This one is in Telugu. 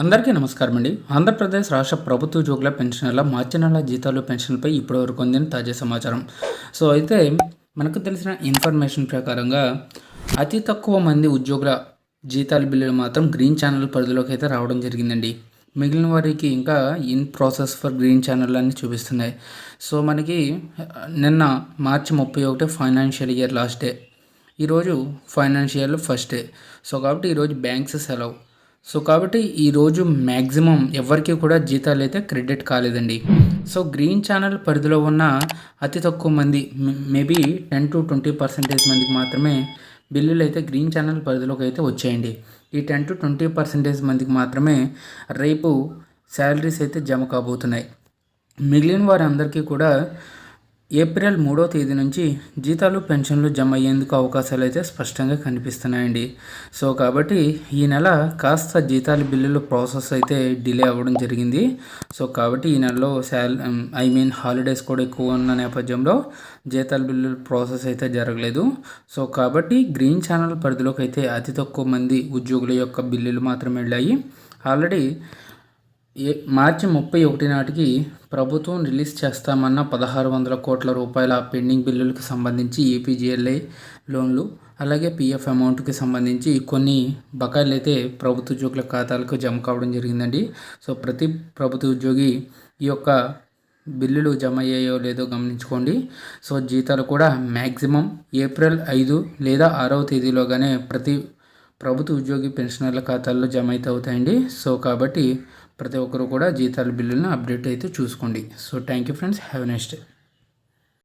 అందరికీ నమస్కారం అండి. ఆంధ్రప్రదేశ్ రాష్ట్ర ప్రభుత్వ ఉద్యోగుల పెన్షన్ల మార్చి నెల జీతాలు పెన్షన్లపై ఇప్పటివరకు అందిన తాజా సమాచారం. సో అయితే మనకు తెలిసిన ఇన్ఫర్మేషన్ ప్రకారంగా అతి తక్కువ మంది ఉద్యోగుల జీతాల బిల్లులు మాత్రం గ్రీన్ ఛానల్ పరిధిలోకి అయితే రావడం జరిగిందండి. మిగిలిన వారికి ఇంకా in process for green channel అని చూపిస్తున్నాయి. సో మనకి నిన్న మార్చి ముప్పై ఒకటి ఫైనాన్షియల్ ఇయర్ లాస్ట్ డే. ఈరోజు ఫైనాన్షియల్ ఫస్ట్ డే. సో కాబట్టి ఈరోజు బ్యాంక్స్ సెలవు. సో కాబట్టి ఈరోజు మ్యాక్సిమం ఎవరికి కూడా జీతాలు అయితే క్రెడిట్ కాలేదండి. సో గ్రీన్ ఛానల్ పరిధిలో ఉన్న అతి తక్కువ మంది maybe ten to twenty percentage మందికి మాత్రమే బిల్లులు అయితే గ్రీన్ ఛానల్ పరిధిలోకి అయితే వచ్చాయండి. ఈ టెన్ టు ట్వంటీ పర్సెంటేజ్ మందికి మాత్రమే రేపు శాలరీస్ అయితే జమ కాబోతున్నాయి. మిగిలిన వారందరికీ కూడా ఏప్రిల్ మూడో తేదీ నుంచి జీతాలు పెన్షన్లు జమ అయ్యేందుకు అవకాశాలు అయితే స్పష్టంగా కనిపిస్తున్నాయండి. సో కాబట్టి ఈ నెల కాస్త జీతాల బిల్లులు ప్రాసెస్ అయితే డిలే అవ్వడం జరిగింది. సో కాబట్టి ఈ నెలలో శాల ఐ మీన్ హాలిడేస్ కూడా ఎక్కువ ఉన్న నేపథ్యంలో జీతాల బిల్లుల ప్రాసెస్ అయితే జరగలేదు. సో కాబట్టి గ్రీన్ ఛానల్ పరిధిలోకి అయితే అతి తక్కువ మంది ఉద్యోగుల యొక్క బిల్లులు మాత్రమే వెళ్ళాయి. ఆల్రెడీ మార్చి ముప్పై ఒకటి నాటికి ప్రభుత్వం రిలీజ్ చేస్తామన్న పదహారు వందల కోట్ల రూపాయల పెండింగ్ బిల్లులకు సంబంధించి ఏపీజీఎల్ఐ లోన్లు అలాగే పిఎఫ్ అమౌంట్కి సంబంధించి కొన్ని బకాయిలు అయితే ప్రభుత్వ ఉద్యోగుల ఖాతాలకు జమ కావడం జరిగిందండి. సో ప్రతి ప్రభుత్వ ఉద్యోగి ఈ యొక్క బిల్లులు జమ అయ్యాయో లేదో గమనించుకోండి. సో జీతాలు కూడా మ్యాక్సిమం ఏప్రిల్ ఐదు లేదా ఆరవ తేదీలోగానే ప్రతి ప్రభుత్వ ఉద్యోగి పెన్షనర్ల ఖాతాల్లో జమ అయితే అవుతాయండి. సో కాబట్టి ప్రతి ఒక్కరు కూడా జీతాల బిల్లులను అప్డేట్ అయితే చూసుకోండి. So thank you friends have next